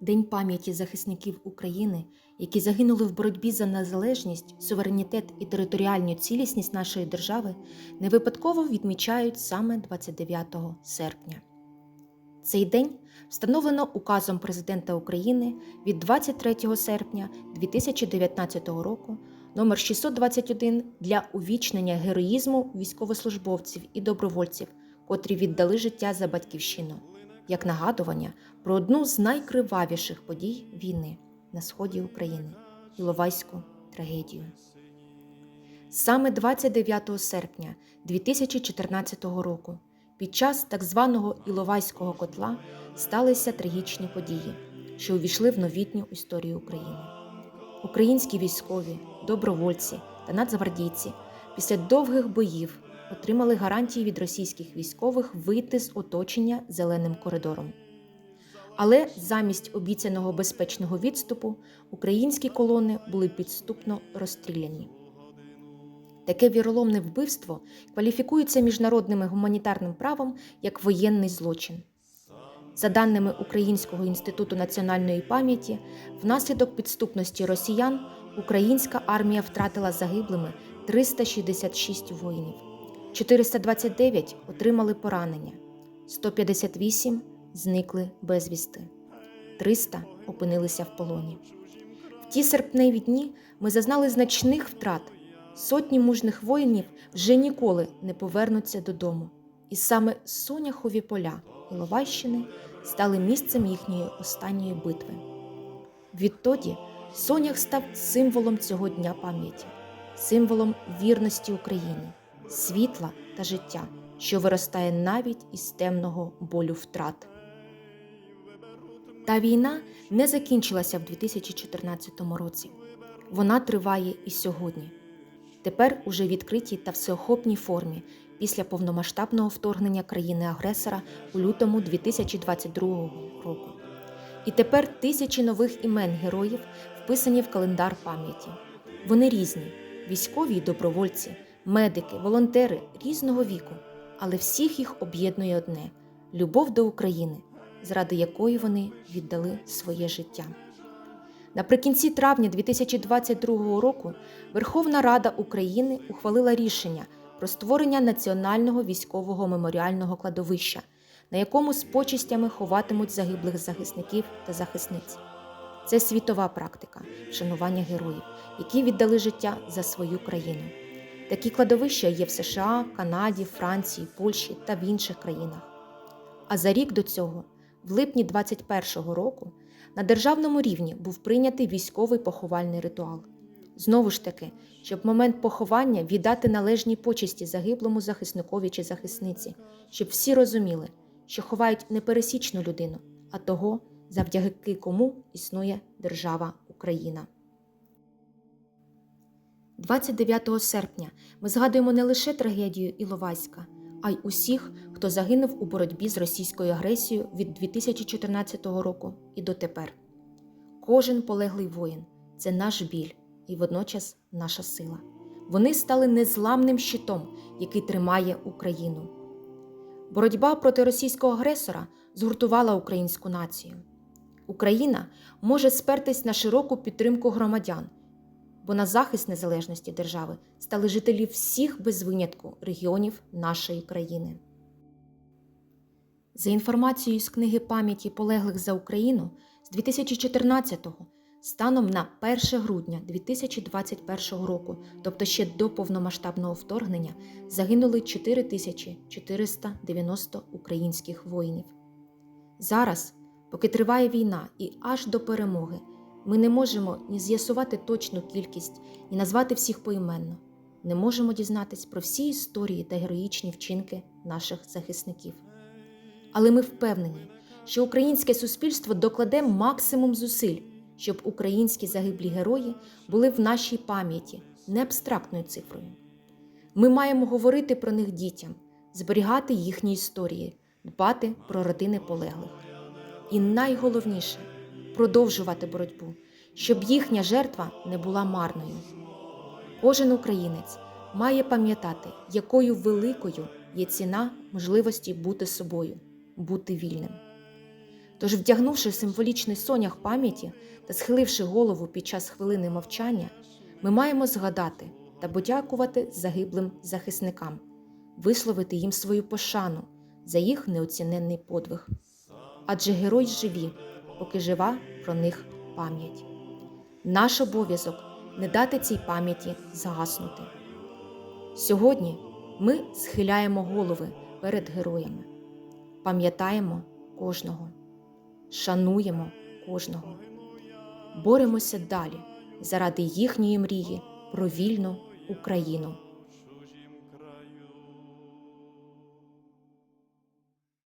День пам'яті захисників України, які загинули в боротьбі за незалежність, суверенітет і територіальну цілісність нашої держави, не випадково відмічають саме 29 серпня. Цей день встановлено указом Президента України від 23 серпня 2019 року номер 621 для увічнення героїзму військовослужбовців і добровольців, котрі віддали життя за батьківщину, як нагадування про одну з найкривавіших подій війни на сході України Іловайську трагедію. Саме 29 серпня 2014 року під час так званого Іловайського котла сталися трагічні події, що увійшли в новітню історію України. Українські військові, добровольці та нацгвардійці після довгих боїв отримали гарантії від російських військових вийти з оточення зеленим коридором. Але замість обіцяного безпечного відступу українські колони були підступно розстріляні. Таке віроломне вбивство кваліфікується міжнародним гуманітарним правом як воєнний злочин. За даними Українського інституту національної пам'яті, внаслідок підступності росіян українська армія втратила загиблими 366 воїнів, 429 отримали поранення, 158 зникли безвісти, 300 опинилися в полоні. В ті серпневі дні ми зазнали значних втрат. Сотні мужних воїнів вже ніколи не повернуться додому, і саме соняхові поля Іловайщини стали місцем їхньої останньої битви. Відтоді Сонях став символом цього дня пам'яті, символом вірності Україні, світла та життя, що виростає навіть із темного болю втрат. Та війна не закінчилася в 2014 році. Вона триває і сьогодні. Тепер уже відкритій та всеохопній формі після повномасштабного вторгнення країни-агресора у лютому 2022 року. І тепер тисячі нових імен героїв вписані в календар пам'яті. Вони різні: військові й добровольці, медики, волонтери різного віку, але всіх їх об'єднує одне любов до України, заради якої вони віддали своє життя. Наприкінці травня 2022 року Верховна Рада України ухвалила рішення про створення Національного військового меморіального кладовища, на якому з почистями ховатимуть загиблих захисників та захисниць. Це світова практика вшанування героїв, які віддали життя за свою країну. Такі кладовища є в США, Канаді, Франції, Польщі та в інших країнах. А за рік до цього, в липні 2021 року, на державному рівні був прийнятий військовий поховальний ритуал. Знову ж таки, щоб момент поховання віддати належні почесті загиблому захисникові чи захисниці, щоб всі розуміли, що ховають не пересічну людину, а того, завдяки кому існує держава Україна. 29 серпня ми згадуємо не лише трагедію Іловайська, а й усіх, хто загинув у боротьбі з російською агресією від 2014 року і дотепер. Кожен полеглий воїн це наш біль і водночас наша сила. Вони стали незламним щитом, який тримає Україну. Боротьба проти російського агресора згуртувала українську націю. Україна може спертись на широку підтримку громадян, бо на захист незалежності держави стали жителі всіх без винятку регіонів нашої країни. За інформацією з книги пам'яті полеглих за Україну з 2014-го станом на 1 грудня 2021 року, тобто ще до повномасштабного вторгнення, загинули 4490 українських воїнів. Зараз, поки триває війна і аж до перемоги, ми не можемо ні з'ясувати точну кількість, ні назвати всіх поіменно, не можемо дізнатись про всі історії та героїчні вчинки наших захисників. Але ми впевнені, що українське суспільство докладе максимум зусиль, щоб українські загиблі герої були в нашій пам'яті не абстрактною цифрою. Ми маємо говорити про них дітям, зберігати їхні історії, дбати про родини полеглих. І найголовніше продовжувати боротьбу, щоб їхня жертва не була марною. Кожен українець має пам'ятати, якою великою є ціна можливості бути собою, бути вільним. Тож, вдягнувши символічний сонях пам'яті та схиливши голову під час хвилини мовчання, ми маємо згадати та подякувати загиблим захисникам, висловити їм свою пошану за їх неоціненний подвиг. Адже герої живі, поки жива про них пам'ять. Наш обов'язок не дати цій пам'яті згаснути. Сьогодні ми схиляємо голови перед героями, пам'ятаємо кожного, шануємо кожного, боремося далі заради їхньої мрії про вільну Україну.